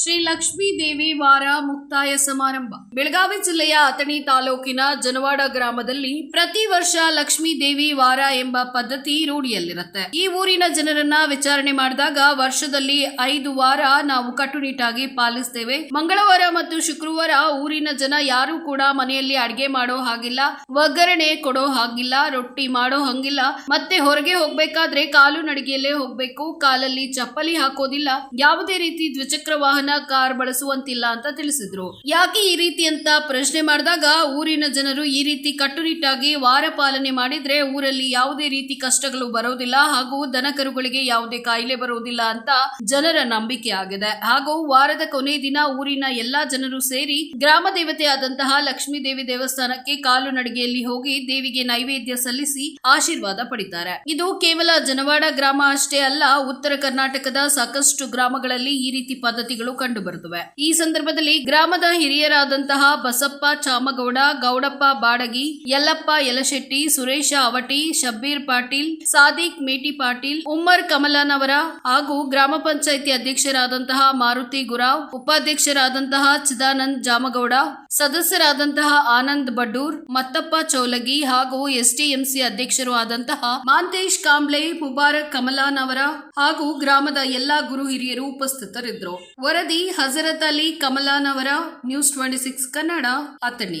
ಶ್ರೀ ಲಕ್ಷ್ಮೀ ದೇವಿ ವಾರ ಮುಕ್ತಾಯ ಸಮಾರಂಭ. ಬೆಳಗಾವಿ ಜಿಲ್ಲೆಯ ಅಥಣಿ ತಾಲೂಕಿನ ಜನವಾಡ ಗ್ರಾಮದಲ್ಲಿ ಪ್ರತಿ ವರ್ಷ ಲಕ್ಷ್ಮೀ ದೇವಿ ವಾರ ಎಂಬ ಪದ್ಧತಿ ರೂಢಿಯಲ್ಲಿರುತ್ತೆ. ಈ ಊರಿನ ಜನರನ್ನ ವಿಚಾರಣೆ ಮಾಡಿದಾಗ ವರ್ಷದಲ್ಲಿ ಐದು ವಾರ ನಾವು ಕಟ್ಟುನಿಟ್ಟಾಗಿ ಪಾಲಿಸ್ತೇವೆ. ಮಂಗಳವಾರ ಮತ್ತು ಶುಕ್ರವಾರ ಊರಿನ ಜನ ಯಾರು ಕೂಡ ಮನೆಯಲ್ಲಿ ಅಡಿಗೆ ಮಾಡೋ ಹಾಗಿಲ್ಲ, ಒಗ್ಗರಣೆ ಕೊಡೋ ಹಾಗಿಲ್ಲ, ರೊಟ್ಟಿ ಮಾಡೋ ಹಂಗಿಲ್ಲ. ಮತ್ತೆ ಹೊರಗೆ ಹೋಗ್ಬೇಕಾದ್ರೆ ಕಾಲು ನಡಿಗೆಯಲ್ಲೇ ಹೋಗ್ಬೇಕು, ಕಾಲಲ್ಲಿ ಚಪ್ಪಲಿ ಹಾಕೋದಿಲ್ಲ. ಯಾವುದೇ ರೀತಿ ದ್ವಿಚಕ್ರ ವಾಹನ ಕಾರ್ ಬಳಸುವಂತಿಲ್ಲ ಅಂತ ತಿಳಿಸಿದ್ರು. ಯಾಕೆ ಈ ರೀತಿ ಅಂತ ಪ್ರಶ್ನೆ ಮಾಡಿದಾಗ ಊರಿನ ಜನರು ಈ ರೀತಿ ಕಟ್ಟುನಿಟ್ಟಾಗಿ ವಾರ ಪಾಲನೆ ಮಾಡಿದ್ರೆ ಊರಲ್ಲಿ ಯಾವುದೇ ರೀತಿ ಕಷ್ಟಗಳು ಬರೋದಿಲ್ಲ ಹಾಗೂ ದನಕರುಗಳಿಗೆ ಯಾವುದೇ ಕಾಯಿಲೆ ಬರೋದಿಲ್ಲ ಅಂತ ಜನರ ನಂಬಿಕೆ ಆಗಿದೆ. ಹಾಗೂ ವಾರದ ಕೊನೆ ದಿನ ಊರಿನ ಎಲ್ಲಾ ಜನರು ಸೇರಿ ಗ್ರಾಮ ದೇವತೆ ಆದಂತಹ ಲಕ್ಷ್ಮೀ ದೇವಿ ದೇವಸ್ಥಾನಕ್ಕೆ ಕಾಲು ನಡಿಗೆಯಲ್ಲಿ ಹೋಗಿ ದೇವಿಗೆ ನೈವೇದ್ಯ ಸಲ್ಲಿಸಿ ಆಶೀರ್ವಾದ ಪಡಿತಾರೆ. ಇದು ಕೇವಲ ಜನವಾಡ ಗ್ರಾಮ ಅಷ್ಟೇ ಅಲ್ಲ, ಉತ್ತರ ಕರ್ನಾಟಕದ ಸಾಕಷ್ಟು ಗ್ರಾಮಗಳಲ್ಲಿ ಈ ರೀತಿ ಪದ್ಧತಿಗಳು ಕಂಡು ಬರುತ್ತವೆ. ಈ ಸಂದರ್ಭದಲ್ಲಿ ಗ್ರಾಮದ ಹಿರಿಯರಾದಂತಹ ಬಸಪ್ಪ, ಚಾಮಗೌಡ, ಗೌಡಪ್ಪ, ಬಾಡಗಿ, ಯಲ್ಲಪ್ಪ, ಯಲಶೆಟ್ಟಿ, ಸುರೇಶ, ಅವಟಿ, ಶಬ್ಬೀರ್ ಪಾಟೀಲ್, ಸಾದಿಕ್, ಮೇಟಿ ಪಾಟೀಲ್, ಉಮ್ಮರ್ ಕಮಲನವರ ಹಾಗೂ ಗ್ರಾಮ ಪಂಚಾಯಿತಿ ಅಧ್ಯಕ್ಷರಾದಂತಹ ಮಾರುತಿ ಗುರಾವ್, ಉಪಾಧ್ಯಕ್ಷರಾದಂತಹ ಚಿದಾನಂದ್ ಜಾಮಗೌಡ, ಸದಸ್ಯರಾದಂತಹ ಆನಂದ್ ಬಡ್ಡೂರ್, ಮತ್ತಪ್ಪ ಚೌಲಗಿ ಹಾಗೂ ಎಸ್ಟಿಎಂಸಿ ಅಧ್ಯಕ್ಷರು ಆದಂತಹ ಮಾಂತೇಶ್ ಕಾಂಬ್ಳೆ ಮುಬಾರಕ್ ಕಮಲಾನವರ ಹಾಗೂ ಗ್ರಾಮದ ಎಲ್ಲಾ ಗುರು ಹಿರಿಯರು ಉಪಸ್ಥಿತರಿದ್ದರು. ವರದಿ ಹಜರತ್ ಅಲಿ ಅವರ news twenty six Kannada Athani.